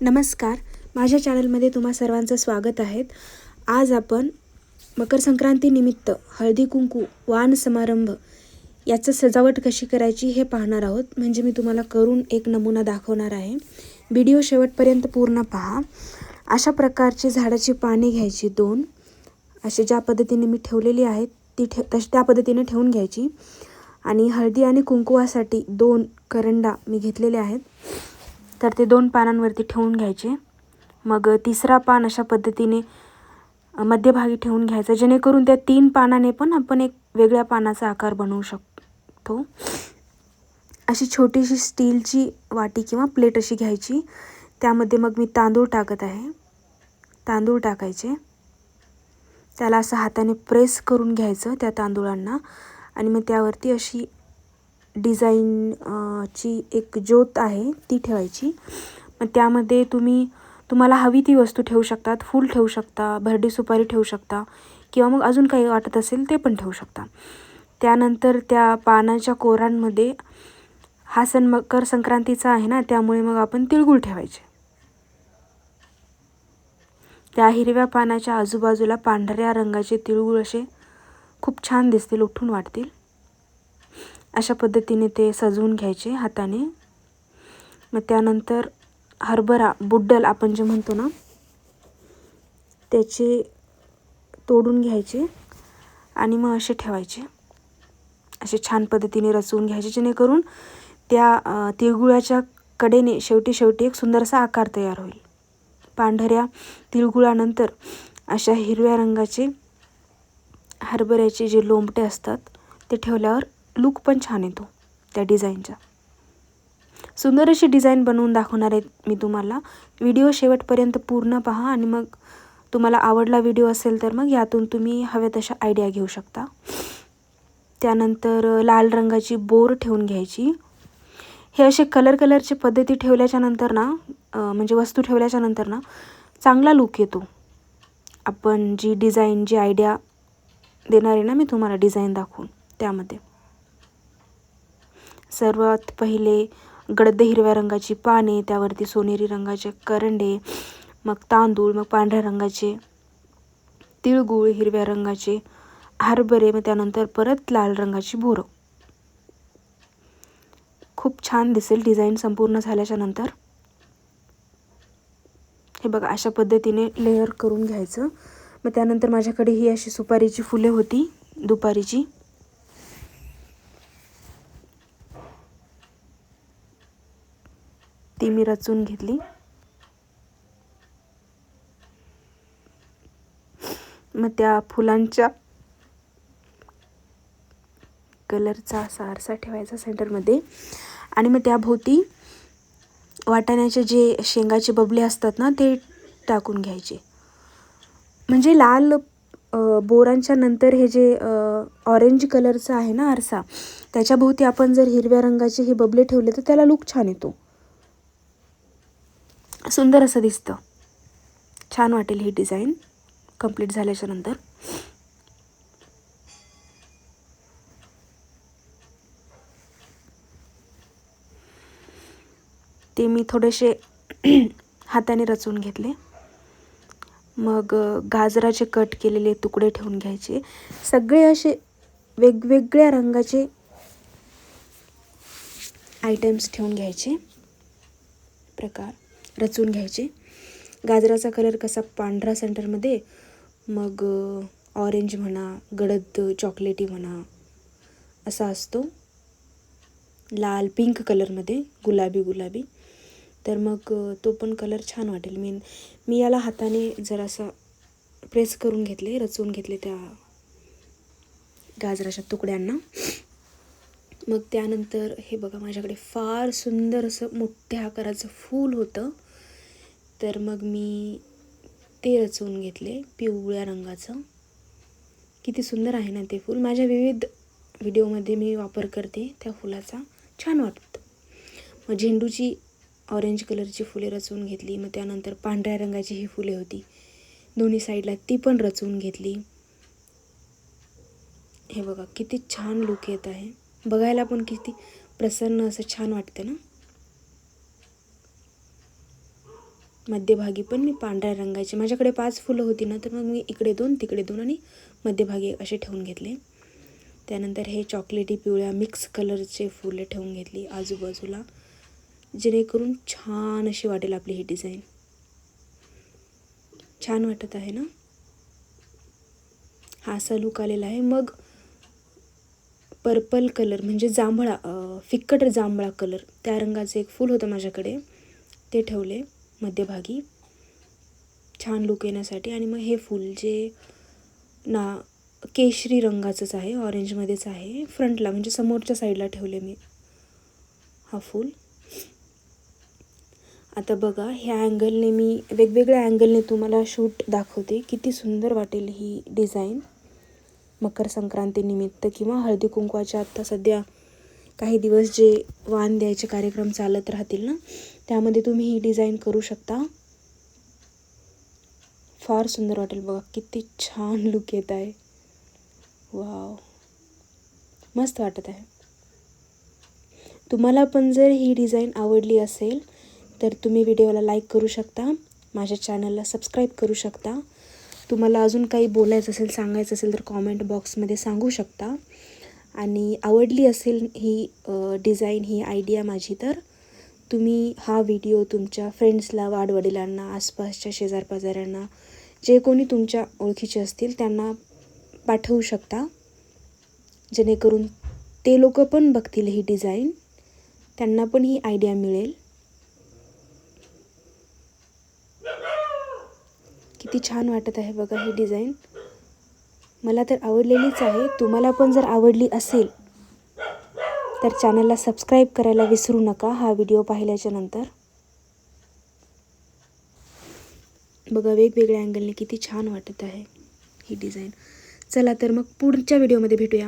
नमस्कार. माझ्या चॅनलमध्ये तुम्हा सर्वांचं स्वागत आहे. आज आपण मकर संक्रांतीनिमित्त हळदी कुंकू वाण समारंभ याचं सजावट कशी करायची हे पाहणार आहोत. म्हणजे मी तुम्हाला करून एक नमुना दाखवणार आहे. व्हिडिओ शेवटपर्यंत पूर्ण पहा. अशा प्रकारची झाडाची पाने घ्यायची दोन. असे ज्या पद्धतीने मी ठेवलेली आहेत ती ठे तशी त्या पद्धतीने ठेवून घ्यायची. आणि हळदी आणि कुंकुवासाठी दोन करंडा मी घेतलेले आहेत. तर ते दोन पानांवरती ठेवून घ्यायचे. मग तिसरा पान अशा पद्धतीने मध्यभागी ठेवून घ्यायचं. जेणेकरून त्या तीन पानाने पण आपण एक वेगळ्या पानाचा आकार बनवू शकतो. अशी छोटीशी स्टीलची वाटी किंवा प्लेट अशी घ्यायची. त्यामध्ये मग मी तांदूळ टाकत आहे. तांदूळ टाकायचे. त्याला असं हाताने प्रेस करून घ्यायचं त्या तांदूळांना. आणि मग त्यावरती अशी डिझाईन ची एक ज्योत आहे ती ठेवायची. मग त्यामध्ये तुम्ही तुम्हाला हवी ती वस्तू ठेवू शकतात फूल ठेवू शकता भरडी सुपारी ठेवू शकता किंवा मग अजून काही वाटत असेल ते पण ठेवू शकता. त्यानंतर त्या पानाच्या कोरांमध्ये हा सण मकर संक्रांतीचा आहे ना त्यामुळे मग आपण तिळगुळ ठेवायचे. त्या हिरव्या पानाच्या आजूबाजूला पांढऱ्या रंगाचे तिळगुळ असे खूप छान दिसतील उठून वाटतील. अशा पद्धतीने ते सजवून घ्यायचे हाताने. मग त्यानंतर हरभरा बुड्डल आपण जे म्हणतो ना त्याचे तोडून घ्यायचे आणि मग असे ठेवायचे. असे छान पद्धतीने रचवून घ्यायचे जेणेकरून त्या तिळगुळाच्या कडेने शेवटी शेवटी एक सुंदरसा आकार तयार होईल. पांढऱ्या तिळगुळानंतर अशा हिरव्या रंगाचे हरभऱ्याचे जे लोंबटे असतात ते ठेवल्यावर लुक पण छान येतो त्या डिझाईनचा. सुंदर अशी डिझाईन बनवून दाखवणार आहे मी तुम्हाला. व्हिडिओ शेवटपर्यंत पूर्ण पहा आणि मग तुम्हाला आवडला व्हिडिओ असेल तर मग यातून तुम्ही हव्या तशा आयडिया घेऊ शकता. त्यानंतर लाल रंगाची बोर ठेवून घ्यायची. हे असे कलर कलरचे पद्धती ठेवल्याच्या नंतर ना म्हणजे वस्तू ठेवल्याच्या नंतर ना चांगला लुक येतो. आपण जी डिझाईन जी आयडिया देणार आहे ना मी तुम्हाला डिझाईन दाखवून त्यामध्ये. सर्वात पहिले गडद हिरव्या रंगाची पाने त्यावरती सोनेरी रंगाचे करंडे मग तांदूळ मग पांढऱ्या रंगाचे तिळगुळ हिरव्या रंगाचे हरभरे मग त्यानंतर परत लाल रंगाची बोरं. खूप छान दिसेल डिझाईन संपूर्ण झाल्याच्यानंतर. हे बघा अशा पद्धतीने लेअर करून घ्यायचं. मग त्यानंतर माझ्याकडे ही अशी सुपारीची फुले होती दुपारीची. ती मी रचून घेतली. मग त्या फुलांच्या कलरचा असा आरसा ठेवायचा सेंटरमध्ये. आणि मग त्याभोवती वाटाण्याचे जे शेंगाचे बबले असतात ना ते टाकून घ्यायचे. म्हणजे लाल बोरांच्या नंतर हे जे ऑरेंज कलरचं आहे ना आरसा त्याच्याभोवती आपण जर हिरव्या रंगाचे हे बबले ठेवले तर त्याला लुक छान येतो. सुंदर असं दिसतं. छान वाटेल ही डिझाईन. कंप्लीट झाल्याच्यानंतर. ते मी थोडेसे हाताने रचून घेतले. मग गाजराचे कट केलेले तुकडे ठेवून घ्यायचे. सगळे असे वेगवेगळ्या रंगाचे आयटम्स ठेवून घ्यायचे. प्रकार. रचून घ्यायचे. गाजराचा कलर कसा पांढरा सेंटरमध्ये मग ऑरेंज म्हणा गडद चॉकलेटी म्हणा असा असतो. लाल पिंक कलरमध्ये गुलाबी गुलाबी. तर मग तो पण कलर छान वाटेल. मी मी याला हाताने जरासा प्रेस करून घेतले रचवून घेतले त्या गाजराच्या तुकड्यांना. मग त्यानंतर हे बघा माझ्याकडे फार सुंदर असं मोठ्या आकाराचं फूल होतं. तर मग मी ते रचवून घेतले पिवळ्या रंगाचं. किती सुंदर आहे ना ते फूल. माझ्या विविध व्हिडिओमध्ये मी वापर करते त्या फुलाचा. छान वाटतं. मग झेंडूची ऑरेंज कलरची फुले रचवून घेतली. मग त्यानंतर पांढऱ्या रंगाची ही फुले होती. दोन्ही साईडला ती पण रचवून घेतली. हे बघा किती छान लुक येत आहे. बघायला पण किती प्रसन्न असं छान वाटतं ना? मध्यभागी पण मी पांढऱ्या रंगाची. माझ्याकडे पाच फुलं होती ना तर मग मी इकडे दोन तिकडे दोन आणि मध्यभागी असे ठेवून घेतले. त्यानंतर हे चॉकलेटी पिवळ्या मिक्स कलरचे फुले ठेवून घेतली आजूबाजूला जेणेकरून छान अशी वाटेल आपली ही डिझाईन छान वाटत आहे ना? हा असा लुक आलेला आहे. मग पर्पल कलर म्हणजे जांभळा फिक्कट जांभळा कलर त्या रंगाचं एक फूल होतं माझ्याकडे. ते ठेवले. मध्यभागी छान लुक येण्यासाठी. आणि मग हे फूल जे ना केशरी रंगाचंच आहे ऑरेंजमध्येच आहे फ्रंटला म्हणजे समोरच्या साईडला ठेवले मी हा फूल. आता बघा ह्या अँगलने मी वेगवेगळ्या अँगलने तुम्हाला शूट दाखवते. किती सुंदर वाटेल ही डिझाईन मकर संक्रांतीनिमित्त किंवा हळदी कुंकवाच्या आत्ता सध्या काही दिवस जे वाण द्यायचे कार्यक्रम चालत राहतील ना त्यामध्ये तुम्ही ही डिझाईन करू शकता. फार सुंदर वाटेल बघा किती छान लुक येत आहे. वाव मस्त वाटत आहे. तुम्हाला पण जर ही डिझाईन आवडली असेल तर तुम्ही व्हिडिओला लाईक करू शकता. माझ्या चॅनलला सबस्क्राईब करू शकता. तुम्हाला अजून काही बोलायचं असेल सांगायचं असेल तर कॉमेंट बॉक्समध्ये सांगू शकता. आणि आवडली असेल ही डिझाईन ही आयडिया माझी तर तुम्ही हा व्हिडिओ तुमच्या फ्रेंड्सला वाडवडिलांना आसपासच्या शेजारपाजाऱ्यांना जे कोणी तुमच्या ओळखीचे असतील त्यांना पाठवू शकता. जेणेकरून ते लोक पण बघतील ही डिझाईन त्यांना पण ही आयडिया मिळेल. किती छान वाटत आहे बघा ही डिझाईन मला तर आवडलेलीच आहे. तुम्हाला पण जर आवडली असेल तर चॅनलला सबस्क्राईब करायला विसरू नका. हा व्हिडिओ पाहिल्याच्या नंतर. बघा वेगवेगळ्या अँगलने किती छान वाटत आहे ही डिझाईन चला तर मग पुढच्या व्हिडिओमध्ये भेटूया.